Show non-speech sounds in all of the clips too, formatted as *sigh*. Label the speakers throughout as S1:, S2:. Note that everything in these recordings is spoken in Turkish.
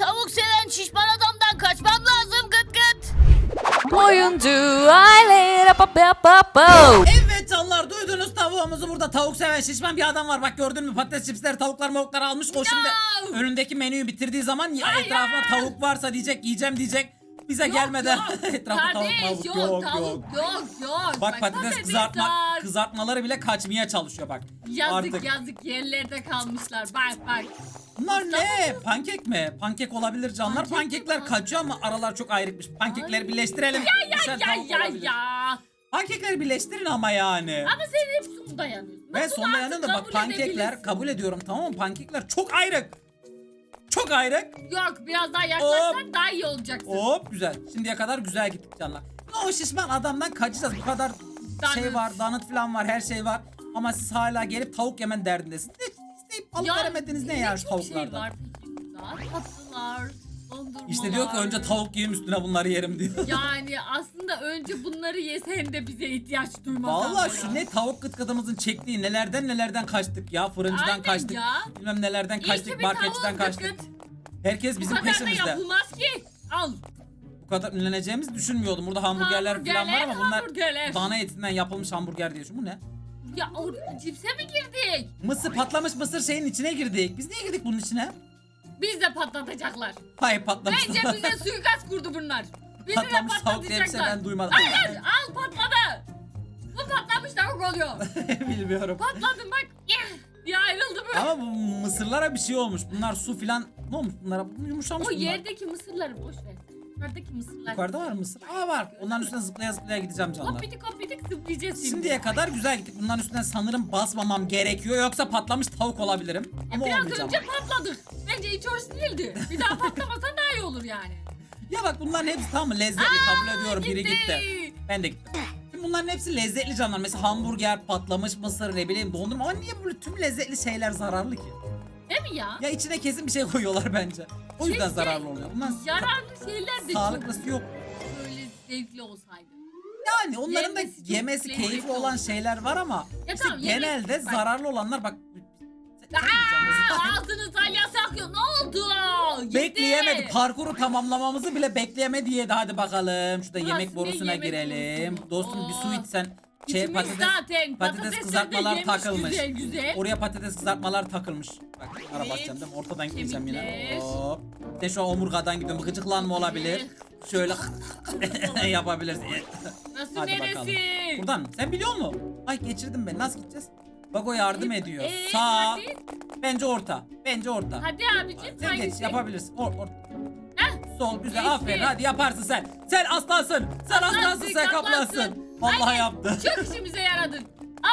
S1: Tavuk seven şişman adamdan kaçmam lazım gıt gıt.
S2: Oyuncu aile pa pa pa pa.
S3: Evet canlar duydunuz tavuğumuzu burada tavuk seven şişman bir adam var bak gördün mü patates çipsleri tavuklar mavuklar almış o şimdi önündeki menüyü bitirdiği zaman ya etrafına tavuk varsa diyecek yiyeceğim diyecek bize gelmeden *laughs* etrafta tavuk
S1: Kardeş
S3: tavuk
S1: yok,
S3: yok
S1: tavuk
S3: yok.
S1: yok yok.
S3: Bak patates kızartma kızartmaları bile kaçmaya çalışıyor bak.
S1: Yazık
S3: Artık.
S1: yazık yerlerde kalmışlar. Bak bak.
S3: Bunlar ne? Pankek mi? Pankek olabilir canlar.
S1: Pankek mi
S3: Pankekler kaçıyor ama aralar çok ayrıkmış. Pankekleri
S1: Ay.
S3: birleştirelim. Düşen
S1: Ya
S3: tavuk
S1: ya
S3: olabilir.
S1: ya.
S3: Pankekleri birleştirin ama yani.
S1: Ama sen hep sonunda yanıyorsun.
S3: Ben
S1: Bunu
S3: sonunda
S1: artık
S3: da bak pankekler
S1: edebilirsin.
S3: kabul ediyorum tamam mı? Pankekler çok ayrık. Çok ayrık.
S1: Yok biraz daha yaklaşsan daha iyi olacaksın.
S3: Hop güzel. Şimdiye kadar güzel gittik canlar. O şişman adamdan kaçacağız. Bu kadar şey
S1: Danıt.
S3: var, danıt falan var, her şey var. Ama siz hala gelip tavuk yemen derdindesiniz. Ne isteyip alıp veremediniz ne ya şu
S1: çok şey
S3: tavuklardan?
S1: var. Tatlılar, dondurmalar.
S3: İşte diyor ki önce tavuk yiyeyim üstüne bunları yerim diyor. *laughs*
S1: Yani aslında önce bunları yesen de bize ihtiyaç duymaz.
S3: Vallahi
S1: ama
S3: şu
S1: ya.
S3: ne tavuk gıt gıdımızın çektiği nelerden nelerden kaçtık ya. Fırıncıdan
S1: Aynen
S3: kaçtık.
S1: ya.
S3: Bilmem nelerden kaçtık, marketçiden kaçtık. Herkes
S1: Bu
S3: bizim
S1: kadar da
S3: peşimizde.
S1: yapılmaz ki. Al.
S3: Bu kadar ünleneceğimizi düşünmüyordum. Burada hamburgerler, falan var ama bunlar
S1: hamburgerler.
S3: dana etinden yapılmış hamburger diyor. Şu bu ne?
S1: Ya oraya cipse mi girdik?
S3: Mısır patlamış mısır şeyin içine girdik. Biz niye girdik bunun içine?
S1: Biz de patlatacaklar.
S3: Hayır patlamış.
S1: Bence bize *laughs* suikast kurdu bunlar. Bizi de
S3: patlamış tavuk diye bir şey
S1: patlatacaklar.
S3: ben duymadım.
S1: Hayır al patladı. Bu patlamış tavuk oluyor. *laughs*
S3: Bilmiyorum.
S1: Patladım bak. Ya ayrıldı bu.
S3: Ama bu mısırlara bir şey olmuş. Bunlar su filan ne olmuş bunlara? Yumuşamış
S1: O
S3: bunlar.
S1: yerdeki mısırları boş ver. Yukarıdaki mısırlar.
S3: Yukarıda var mı mısır? Aa var. Onların üstüne zıplaya zıplaya gideceğim canlar.
S1: Kopidik kopidik zıplayacağız şimdi.
S3: Şimdiye kadar güzel gittik. Bunların üstüne sanırım basmamam gerekiyor. Yoksa patlamış tavuk olabilirim. Ama
S1: Biraz
S3: olmayacağım.
S1: önce patladık. Bence hiç hoş değildi. Bir daha patlamasan daha iyi olur yani. *laughs*
S3: Ya bak bunların hepsi tamam mı? Lezzetli kabul ediyorum. Biri
S1: gitti.
S3: gitti. Ben de gittim. Şimdi bunların hepsi lezzetli canlar. Mesela hamburger, patlamış mısır, ne bileyim dondurma. Ama niye böyle tüm lezzetli şeyler zararlı ki?
S1: Mi ya?
S3: Ya içine kesin bir şey koyuyorlar bence. O yüzden
S1: Keşke
S3: zararlı oluyor. Bunlar
S1: Yararlı şeyler de
S3: sağlıklısı yok.
S1: çok böyle zevkli olsaydı.
S3: Yani onların da
S1: Yemesi çok
S3: yemesi
S1: lezzetli
S3: keyifli olan şeyler var ama
S1: Ya
S3: işte
S1: tamam, yemek-
S3: genelde
S1: bak.
S3: zararlı olanlar bak Sen- sen
S1: Aa, ağzını salya sakıyor. Ne oldu? Yedi.
S3: Bekleyemedi. Parkuru tamamlamamızı bile bekleyemedi yedi. Hadi bakalım. Şurada
S1: Burası
S3: yemek
S1: ne
S3: borusuna
S1: yemek
S3: girelim.
S1: borusu?
S3: Dostum bir su
S1: Oo.
S3: içsen. Şey
S1: İçimiz
S3: patates,
S1: zaten
S3: patates
S1: patatesleri de
S3: kızartmalar
S1: yemiş
S3: takılmış.
S1: Güzel güzel.
S3: Oraya patates kızartmalar takılmış. Bak ara
S1: Evet.
S3: basacağım değil mi? Ortadan gideceğim yine.
S1: Kemikler.
S3: Hop. Sen şu an omurgadan gidiyorsun. Gıcıklanma olabilir. Şöyle *laughs* *laughs* yapabilirsin.
S1: Nasıl
S3: Hadi
S1: neresi?
S3: bakalım. Buradan mı? Sen biliyor musun? Ay geçirdim ben. Nasıl gideceğiz? Bak o yardım
S1: Ee,
S3: ediyor.
S1: ee,
S3: Sağ.
S1: hadi.
S3: Bence orta. Bence orta.
S1: Hadi abicim
S3: Sen geç
S1: hangisi?
S3: yapabilirsin. Or, or.
S1: Heh.
S3: Sol güzel
S1: Geçti.
S3: aferin hadi yaparsın sen. Sen aslansın. Sen aslansın sen kaplansın. Vallahi
S1: Hadi,
S3: yaptı.
S1: Çok işimize yaradın.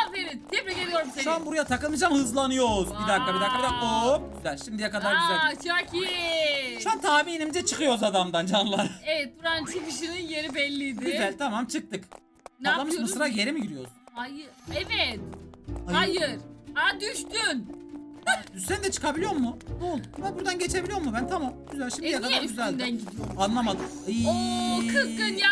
S1: Aferin. Tebrik ediyorum seni.
S3: Şu an buraya takılmayacağım hızlanıyoruz. Bir dakika bir dakika bir dakika. Hop güzel şimdiye kadar
S1: Aa,
S3: güzel.
S1: çok iyi.
S3: Şu an tahminimce çıkıyoruz adamdan canlar. *laughs*
S1: Evet buranın çıkışının yeri belliydi.
S3: Güzel tamam çıktık.
S1: Ne
S3: Patlamış
S1: yapıyoruz?
S3: mısıra geri mi giriyoruz?
S1: Hayır. Evet. Hayır. Aa düştün.
S3: Sen de çıkabiliyor mu? Ne oldu? Ben buradan geçebiliyor mu ben? Tamam. Güzel şimdiye
S1: E
S3: kadar güzeldi. Anlamadım.
S1: Oo kızgın ya.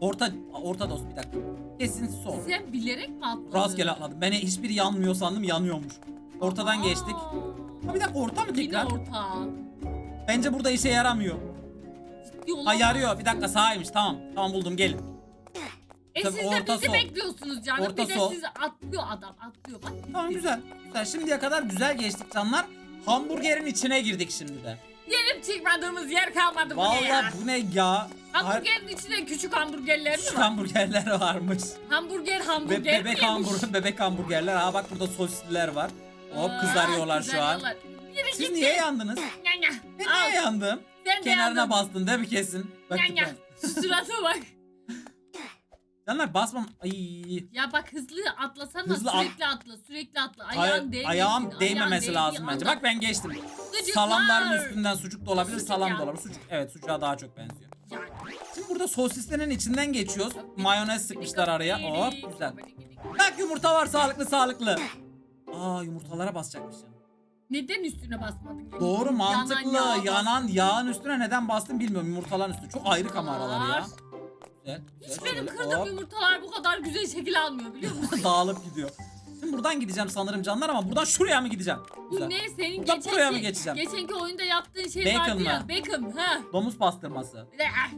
S3: Orta orta dost bir dakika. Kesin sol.
S1: Sen bilerek mi atladın?
S3: Rastgele atladım. Beni hiçbiri yanmıyor sandım yanıyormuş. Ortadan
S1: Aa,
S3: geçtik. Ha bir dakika orta mı
S1: Yine
S3: tekrar?
S1: orta.
S3: Bence burada işe yaramıyor.
S1: Ciddi
S3: Ha
S1: olamaz.
S3: yarıyor. Bir dakika sağymış. Tamam. Tamam buldum gelin.
S1: E
S3: Tabii
S1: siz de
S3: orta
S1: bizi
S3: sol.
S1: bekliyorsunuz canım.
S3: Orta
S1: bir de
S3: sol.
S1: siz atlıyor adam atlıyor bak.
S3: Tamam güzel. Güzel. Şimdiye kadar güzel geçtik canlar. Hamburgerin içine girdik şimdi de.
S1: Yerim çıkmadığımız yer kalmadı bu ne ya?
S3: Vallahi bu ne ya?
S1: Hamburgerin içinde küçük hamburgerler mi
S3: Küçük
S1: var?
S3: hamburgerler varmış.
S1: Hamburger
S3: Ve
S1: hamburger
S3: bebek
S1: miymiş?
S3: hamburger, bebek hamburgerler. Ha bak burada sosisliler var. Hop
S1: Aa,
S3: kızarıyorlar şu an.
S1: kızarıyorlar.
S3: Siz
S1: gitti.
S3: niye yandınız?
S1: Nya nya.
S3: Ben
S1: Al,
S3: niye yandım?
S1: Sen de
S3: Kenarına
S1: yandın.
S3: bastın değil mi kesin? Bak,
S1: Nya nya.
S3: bak.
S1: Şu surata bak.
S3: Canlar basmam. Ay.
S1: Ya bak hızlı atlasana
S3: Hızlı at-
S1: sürekli atla sürekli atla
S3: Ay-
S1: ayağın değmesin.
S3: ayağım
S1: ayağın
S3: değmemesi
S1: değdiği
S3: lazım bence.
S1: anda-
S3: Bak ben geçtim.
S1: Gıcıklar.
S3: Salamların üstünden sucuk da olabilir,
S1: Sucuk
S3: salam
S1: ya.
S3: da olabilir. Sucuk, evet sucuğa daha çok benziyor.
S1: Yani.
S3: Burada sosislerin içinden geçiyoruz. Mayonez sıkmışlar araya. Hop güzel. Bak yumurta var sağlıklı sağlıklı. Aa yumurtalara basacakmış ya.
S1: Neden üstüne basmadın?
S3: Doğru mantıklı.
S1: Yanan
S3: Yanan,
S1: yağ
S3: yağın üstüne neden bastım bilmiyorum. Yumurtaların üstü. Çok ayrı kameraları ya. Güzel.
S1: Hiç benim kırdığım
S3: hop,
S1: yumurtalar bu kadar güzel şekil almıyor biliyor musun? *laughs*
S3: Dağılıp gidiyor. Buradan gideceğim sanırım canlar ama buradan şuraya mı gideceğim?
S1: Bu
S3: Güzel.
S1: ne senin
S3: Buradan
S1: geçenki,
S3: buraya mı geçeceğim?
S1: geçenki oyunda yaptığın şey
S3: Bacon
S1: vardı ya.
S3: mı?
S1: Bacon ha.
S3: Domuz pastırması.
S1: Ah,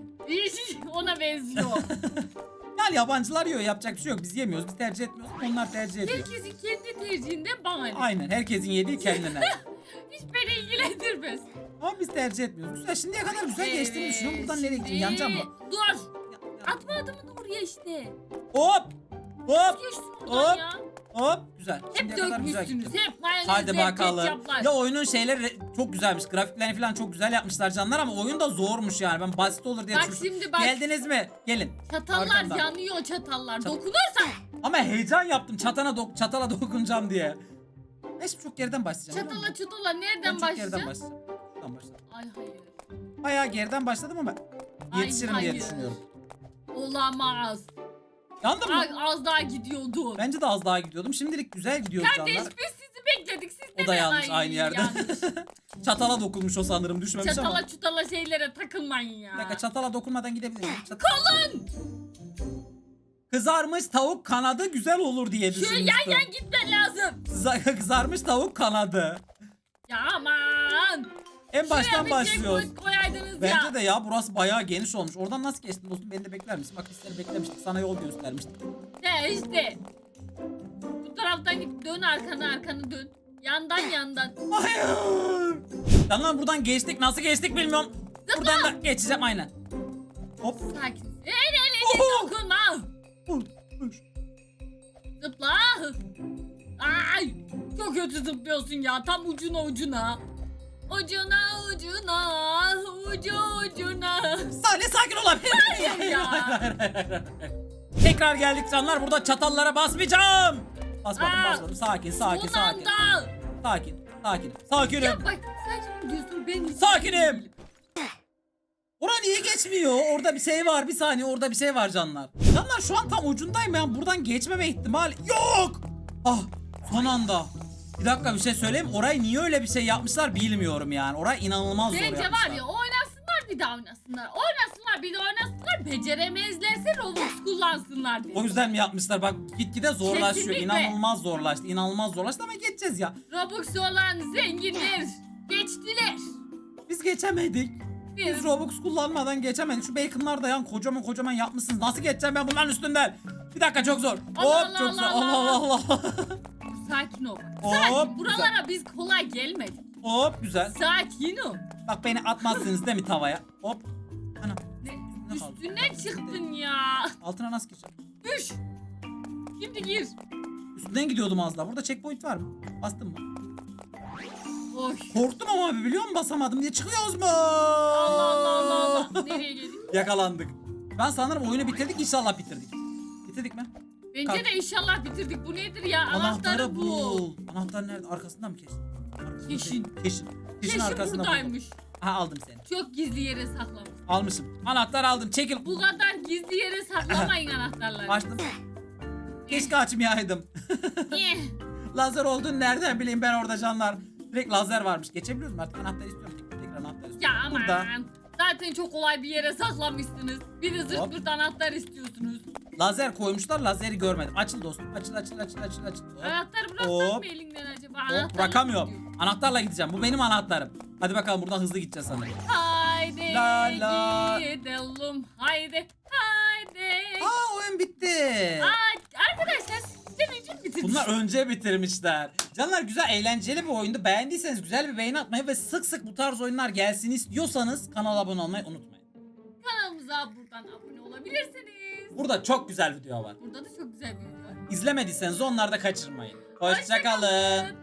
S1: Ona benziyor. *laughs*
S3: Yani yabancılar yiyor yapacak bir şey yok. Biz yemiyoruz biz tercih etmiyoruz. Onlar tercih ediyor.
S1: Herkesin kendi tercihinden bana ne?
S3: Aynen herkesin yediği kendine. *laughs*
S1: Hiç beni ilgilendirmez.
S3: ama biz tercih etmiyoruz. Güzel şimdiye kadar güzel geçtiğini
S1: Evet,
S3: düşünüyorum. Buradan nereye gideyim? Yanacağım mı?
S1: Dur.
S3: Ya- ya-
S1: Atma adımını oraya işte.
S3: Hop! Hop!
S1: Geçtin oradan
S3: Hop.
S1: ya.
S3: Hop! Güzel.
S1: Hep
S3: Şimdiye kadar güzel
S1: dökmüşsünüz. Hep mayonezler,
S3: Hadi bakalım.
S1: ketçaplar.
S3: Ya oyunun şeyleri çok güzelmiş. Grafiklerini falan çok güzel yapmışlar canlar ama oyun da zormuş yani. Ben basit olur diye
S1: Bak
S3: düşünmüştüm.
S1: şimdi bak.
S3: Geldiniz mi? Gelin.
S1: Çatallar
S3: Arkamdan.
S1: yanıyor çatallar.
S3: Çat-
S1: Dokunursan
S3: Ama heyecan yaptım çatana dok çatala dokunacağım diye. Neyse çok geriden başlayacağım.
S1: çatala
S3: musun?
S1: çatala
S3: Ben
S1: nereden
S3: çok geriden başlayacağım. Şuradan başladım.
S1: Ay hayır.
S3: Bayağı geriden başladım ama
S1: Ay,
S3: yetişirim diye
S1: hayır.
S3: düşünüyorum.
S1: Olamaz.
S3: Yandım mı?
S1: Ay, az daha gidiyordu.
S3: Bence de az daha gidiyordum. Şimdilik güzel gidiyoruz
S1: Kardeş
S3: canlar.
S1: biz sizi bekledik. Siz
S3: O
S1: de
S3: da
S1: mi?
S3: yanlış
S1: Ay,
S3: aynı yerde.
S1: yanlış. *laughs*
S3: Çatala dokunmuş o sanırım düşmemiş ama.
S1: Çatala çutala şeylere takılmayın ya.
S3: Bir dakika çatala dokunmadan gidebilir miyim? Çat- Kızarmış tavuk kanadı güzel olur diye düşünmüştüm.
S1: yan yan gitmen lazım.
S3: Kıza- *laughs* Kızarmış tavuk kanadı.
S1: Ya aman.
S3: En baştan
S1: bir
S3: başlıyoruz.
S1: checkpoint koyaydınız
S3: Bence
S1: ya.
S3: de ya burası bayağı geniş olmuş. Oradan nasıl geçtin dostum? Beni de bekler misin? Bak biz seni beklemiştik. Sana yol göstermiştik.
S1: He işte. Bu taraftan git dön arkanı arkanı dön. Yandan yandan. *laughs*
S3: Hayır. Lan buradan geçtik. Nasıl geçtik bilmiyorum. Buradan da geçeceğim aynen. Hop.
S1: Sakin. El elini
S3: Oho.
S1: dokunma.
S3: Vur, vur.
S1: Zıpla. Ay. Çok kötü zıplıyorsun ya. Tam ucuna ucuna. Ucuna ucuna. Ucu ucuna.
S3: Salih sakin olabilir.
S1: Hayır ya. *laughs*
S3: Tekrar geldik canlar. Burada çatallara basmayacağım. Basmadım
S1: Aa.
S3: basmadım. Sakin sakin sakin.
S1: anda.
S3: Sakin sakin. Sakinim.
S1: Ya bak sakin diyorsun ben hiç
S3: Sakinim. Ora niye geçmiyor? Orada bir şey var. Bir saniye orada bir şey var canlar. Canlar şu an tam ucundayım ben. Buradan geçmeme ihtimali yok. Ah son anda. Bir dakika bir şey söyleyeyim. Orayı niye öyle bir şey yapmışlar bilmiyorum yani. Orayı inanılmaz zor
S1: Bence
S3: yapmışlar.
S1: var ya oynasınlar bir daha oynasınlar. Oynasınlar bir de oynasınlar. Beceremezlerse Robux kullansınlar diye.
S3: O yüzden mi yapmışlar? Bak gitgide zorlaşıyor.
S1: Kesinlikle.
S3: İnanılmaz zorlaştı. İnanılmaz zorlaştı ama geçeceğiz ya.
S1: Robux olan zenginler geçtiler.
S3: Biz geçemedik. Biz Robux kullanmadan geçemedik. Şu baconlar da yan kocaman kocaman yapmışsınız. Nasıl geçeceğim ben bunların üstünden? Bir dakika çok zor.
S1: Allah
S3: Hop çok
S1: Allah
S3: zor.
S1: Allah
S3: Allah Allah Allah. *laughs*
S1: sakin ol.
S3: Hop,
S1: Sakin. Buralara biz kolay gelmedik.
S3: Hop güzel.
S1: Sakin ol.
S3: Bak beni atmazsınız değil mi tavaya? Hop. Ana.
S1: Ne?
S3: Ne kaldı?
S1: Üstüne çıktın ya.
S3: Altına nasıl gireceğim?
S1: Düş. Şimdi gir.
S3: Üstünden gidiyordum az daha. Burada checkpoint var mı? Bastım mı?
S1: Oy.
S3: Korktum ama abi biliyor musun basamadım diye çıkıyoruz mu?
S1: Allah Allah Allah Allah. Nereye geldik?
S3: Yakalandık. Ben sanırım oyunu bitirdik inşallah bitirdik. Bitirdik mi?
S1: Bence
S3: Kalk.
S1: de inşallah bitirdik. Bu nedir ya? Anahtarı, bu.
S3: bul. Anahtar nerede? Arkasından mı? Arkasında
S1: Keşin.
S3: değil. Keşin. Keşin
S1: Keşke
S3: arkasında buldum.
S1: buradaymış.
S3: Ha aldım seni.
S1: Çok gizli yere saklamış.
S3: Almışım. Anahtar aldım. Çekil.
S1: Bu kadar gizli yere saklamayın anahtarları.
S3: Açtım. Keşke açmayaydım. *laughs*
S1: Eh,
S3: lazer olduğunu nereden bileyim ben orada canlar. Direkt lazer varmış. Geçebiliyor muyum? Artık anahtar istiyorum. Tekrar, tekrar anahtar istiyorum.
S1: ya aman.
S3: Burada.
S1: Zaten çok kolay bir yere saklamışsınız. Bir de zırt
S3: Hop.
S1: pırt anahtar istiyorsunuz.
S3: Lazer koymuşlar. Lazeri görmedim. Açıl dostum. Açıl açıl açıl açıl açıl. Hop.
S1: Anahtarı bıraksak
S3: Hop.
S1: mı elinden acaba?
S3: Hop
S1: Anahtarla
S3: bırakamıyorum. Anahtarla gideceğim. Bu benim anahtarım. Hadi bakalım buradan hızlı gideceğiz sanırım.
S1: Haydi
S3: La la.
S1: gidelim. Haydi. Haydi.
S3: Aa oyun bitti.
S1: Aa, arkadaşlar sizden önce bitirmiş.
S3: Bunlar önce bitirmişler. Canlar güzel eğlenceli bir oyundu. Beğendiyseniz güzel bir beğeni atmayı ve sık sık bu tarz oyunlar gelsin istiyorsanız kanala abone olmayı unutmayın.
S1: Kanalımıza buradan abone olabilirsiniz.
S3: Burada çok güzel video var.
S1: Burada da çok güzel bir video var.
S3: İzlemediyseniz onları da kaçırmayın.
S1: Hoşça
S3: Hoşçakalın.
S1: kalın.